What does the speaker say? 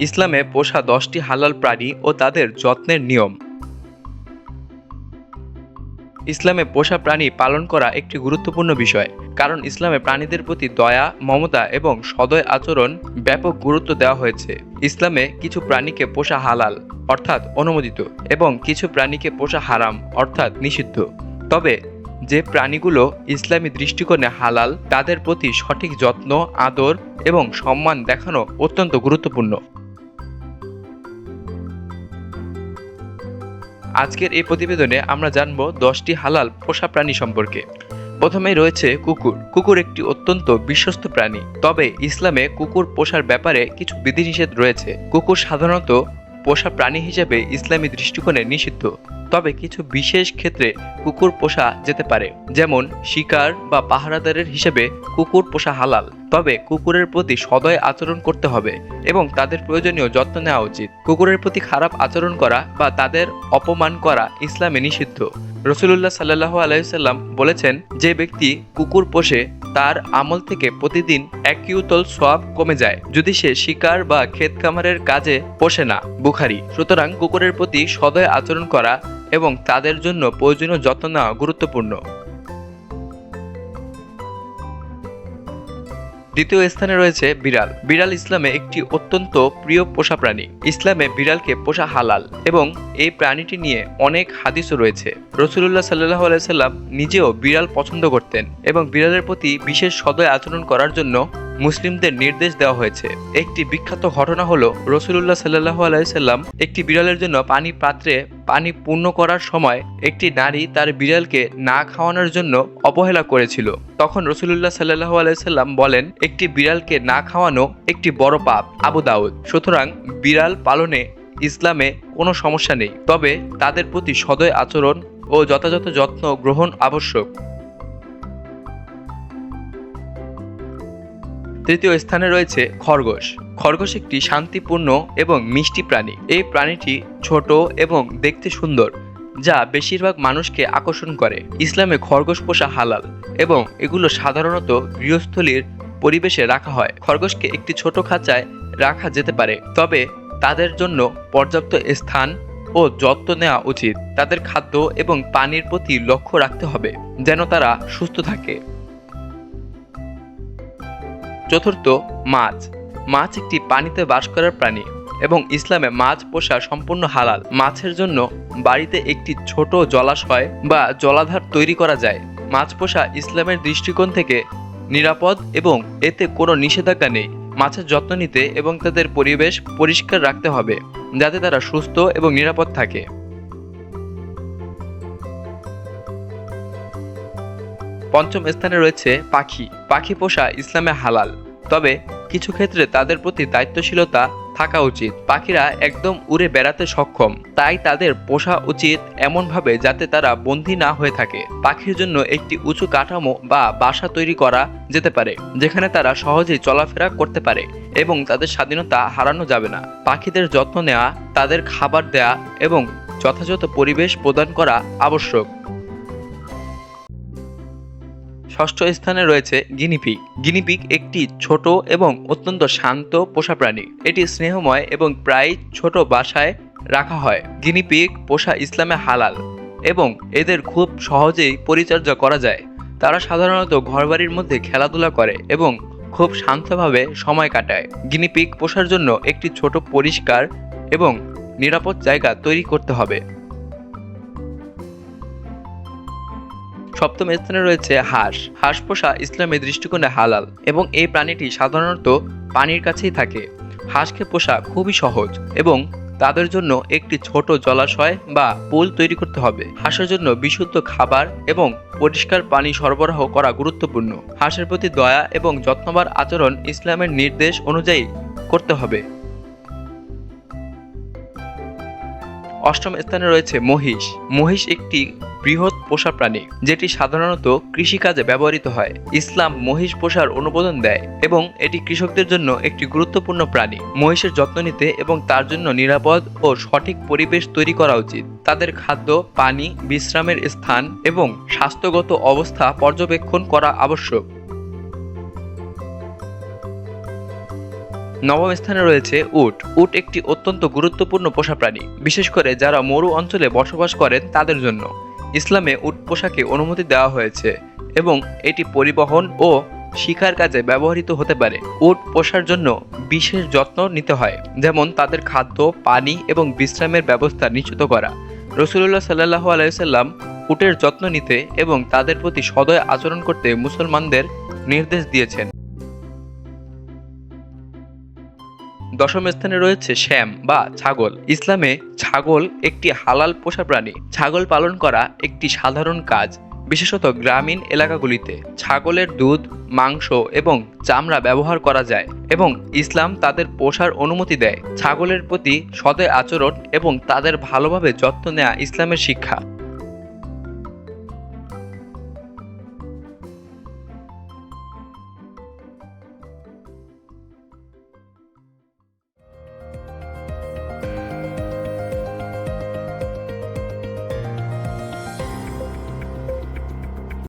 ইসলামে পোষা দশটি হালাল প্রাণী ও তাদের যত্নের নিয়ম। ইসলামে পোষা প্রাণী পালন করা একটি গুরুত্বপূর্ণ বিষয়, কারণ ইসলামে প্রাণীদের প্রতি দয়া, মমতা এবং সদয় আচরণ ব্যাপক গুরুত্ব দেওয়া হয়েছে। ইসলামে কিছু প্রাণীকে পোষা হালাল, অর্থাৎ অনুমোদিত, এবং কিছু প্রাণীকে পোষা হারাম, অর্থাৎ নিষিদ্ধ। তবে, যে প্রাণীগুলো ইসলামী দৃষ্টিকোণে হালাল, তাদের প্রতি সঠিক যত্ন, আদর এবং সম্মান দেখানো অত্যন্ত গুরুত্বপূর্ণ। আজকের এই প্রতিবেদনে আমরা জানব দশটি হালাল পোষা প্রাণী সম্পর্কে। প্রথমেই রয়েছে কুকুর। কুকুর একটি অত্যন্ত বিশ্বস্ত প্রাণী। তবে ইসলামে কুকুর পোষার ব্যাপারে কিছু বিধিনিষেধ রয়েছে। কুকুর সাধারণত পোষা প্রাণী হিসেবে ইসলামী দৃষ্টিকোণে নিষিদ্ধ। তবে কিছু বিশেষ ক্ষেত্রে কুকুর পোষা যেতে পারে, যেমন শিকার বা পাহারাদারের হিসেবে কুকুর পোষা হালাল। তবে কুকুরের প্রতি সদয় আচরণ করতে হবে এবং তাদের প্রয়োজনীয় যত্ন নেওয়া উচিত। কুকুরের প্রতি খারাপ আচরণ করা বা তাদের অপমান করা ইসলামে নিষিদ্ধ। রসুল্লাহ সাল্লাহ আলাইসাল্লাম বলেছেন, যে ব্যক্তি কুকুর পোষে তার আমল থেকে প্রতিদিন এক ইউতল সোয়াব কমে যায়, যদি সে শিকার বা ক্ষেত খামারের কাজে পোষে না। বুখারি। সুতরাং কুকুরের প্রতি সদয় আচরণ করা এবং তাদের জন্য প্রয়োজনীয় যত্ন নেওয়া গুরুত্বপূর্ণ। দ্বিতীয় স্থানে রয়েছে বিড়াল। বিড়াল ইসলামে একটি অত্যন্ত প্রিয় পোষা প্রাণী। ইসলামে বিড়ালকে পোষা হালাল এবং এই প্রাণীটি নিয়ে অনেক হাদিসও রয়েছে। রসুল্লাহ সাল্লাহ আলাইসাল্লাম নিজেও বিড়াল পছন্দ করতেন এবং বিড়ালের প্রতি বিশেষ সদয় আচরণ করার জন্য মুসলিমদের নির্দেশ দেওয়া হয়েছে। একটি বিখ্যাত ঘটনা হলো রসুল্লাহ সাল্লাহ আলাইসাল্লাম একটি বিড়ালের জন্য পানি পাত্রে পানি পূর্ণ করার সময় একটি নারী তার বিড়ালকে না খাওয়ানোর জন্য অবহেলা করেছিল। তখন রসুল্লাহ সাল্লাহ আলাইসাল্লাম বলেন, একটি বিড়ালকে না খাওয়ানো একটি বড় পাপ, আবু দাউদ। সুতরাং বিড়াল পালনে ইসলামে কোনো সমস্যা নেই। তবে তাদের প্রতি সদয় আচরণ ও যথাযথ যত্ন গ্রহণ আবশ্যক। তৃতীয় স্থানে রয়েছে খরগোশ। খরগোশ একটি শান্তিপূর্ণ এবং মিষ্টি প্রাণী। এই প্রাণীটি ছোট এবং দেখতে সুন্দর, যা বেশিরভাগ মানুষকে আকর্ষণ করে। ইসলামে খরগোশ পোষা হালাল এবং এগুলো সাধারণত গৃহস্থলীর পরিবেশে রাখা হয়। খরগোশকে একটি ছোট খাঁচায় রাখা যেতে পারে, তবে তাদের জন্য পর্যাপ্ত স্থান ও যত্ন নেওয়া উচিত। তাদের খাদ্য এবং পানির প্রতি লক্ষ্য রাখতে হবে, যেন তারা সুস্থ থাকে। চতুর্থ, মাছ। মাছ একটি পানিতে বাস করার প্রাণী এবং ইসলামে মাছ পোষা সম্পূর্ণ হালাল। মাছের জন্য বাড়িতে একটি ছোট জলাশয় বা জলাধার তৈরি করা যায়। মাছ পোষা ইসলামের দৃষ্টিকোণ থেকে নিরাপদ এবং এতে কোনো নিষেধাজ্ঞা নেই। মাছের যত্ন নিতে এবং তাদের পরিবেশ পরিষ্কার রাখতে হবে, যাতে তারা সুস্থ এবং নিরাপদ থাকে। পঞ্চম স্থানে রয়েছে পাখি। পাখি পোষা ইসলামে হালাল। তবে কিছু ক্ষেত্রে তাদের প্রতি দায়িত্বশীলতা থাকা উচিত। পাখিরা একদম উড়ে বেড়াতে সক্ষম। তাই তাদের পোষা উচিত এমনভাবে যাতে তারা বন্দী না হয়ে থাকে। পাখির জন্য একটি উঁচু কাঠামো বা বাসা তৈরি করা যেতে পারে, যেখানে তারা সহজেই চলাফেরা করতে পারে এবং তাদের স্বাধীনতা হারানো যাবে না। পাখিদের যত্ন নেওয়া, তাদের খাবার দেয়া এবং যথাযথ পরিবেশ প্রদান করা আবশ্যক। ষষ্ঠ স্থানে রয়েছে গিনিপিগ। গিনিপিগ একটি ছোট এবং অত্যন্ত শান্ত পোষা প্রাণী। এটি স্নেহময় এবং প্রায় ছোট বাসায় রাখা হয়। গিনিপিগ পোষা ইসলামে হালাল এবং এদের খুব সহজেই পরিচর্যা করা যায়। তারা সাধারণত ঘরবাড়ির মধ্যে খেলাধুলা করে এবং খুব শান্তভাবে সময় কাটায়। গিনিপিগ পোষার জন্য একটি ছোট পরিষ্কার এবং নিরাপদ জায়গা তৈরি করতে হবে। সপ্তম স্থানে রয়েছে হাঁস। হাঁস পোষা ইসলামের দৃষ্টিকোণে হালাল এবং এই প্রাণীটি সাধারণত পানির কাছেই থাকে। হাঁসকে পোষা খুবই সহজ এবং তাদের জন্য একটি ছোট জলাশয় বা পুল তৈরি করতে হবে। হাঁসের জন্য বিশুদ্ধ খাবার এবং পরিষ্কার পানি সরবরাহ করা গুরুত্বপূর্ণ। হাঁসের প্রতি দয়া এবং যত্নবার আচরণ ইসলামের নির্দেশ অনুযায়ী করতে হবে। অষ্টম স্থানে রয়েছে মহিষ। মহিষ একটি বৃহৎ পোষা প্রাণী, যেটি সাধারণত কৃষিকাজে ব্যবহৃত হয়। ইসলাম মহিষ পোষার অনুমোদন দেয় এবং এটি কৃষকদের জন্য একটি গুরুত্বপূর্ণ প্রাণী। মহিষের যত্ন নিতে এবং তার জন্য নিরাপদ ও সঠিক পরিবেশ তৈরি করা উচিত। তাদের খাদ্য, পানি, বিশ্রামের স্থান এবং স্বাস্থ্যগত অবস্থা পর্যবেক্ষণ করা আবশ্যক। নবম স্থানে রয়েছে উট। উট একটি অত্যন্ত গুরুত্বপূর্ণ পোষা প্রাণী, বিশেষ করে যারা মরু অঞ্চলে বসবাস করেন তাদের জন্য। ইসলামে উট পোশাকে অনুমতি দেওয়া হয়েছে এবং এটি পরিবহন ও শিকার কাজে ব্যবহৃত হতে পারে। উট পোষার জন্য বিশেষ যত্ন নিতে হয়, যেমন তাদের খাদ্য, পানি এবং বিশ্রামের ব্যবস্থা নিশ্চিত করা। রসুল্লাহ সাল্লাহ আলাইসাল্লাম উটের যত্ন নিতে এবং তাদের প্রতি সদয় আচরণ করতে মুসলমানদের নির্দেশ দিয়েছেন। দশম স্থানে রয়েছে শ্যাম বা ছাগল। ইসলামে ছাগল একটি হালাল পোষা প্রাণী। ছাগল পালন করা একটি সাধারণ কাজ, বিশেষত গ্রামীণ এলাকাগুলিতে। ছাগলের দুধ, মাংস এবং চামড়া ব্যবহার করা যায় এবং ইসলাম তাদের পোষার অনুমতি দেয়। ছাগলের প্রতি সদয় আচরণ এবং তাদের ভালোভাবে যত্ন নেওয়া ইসলামের শিক্ষা।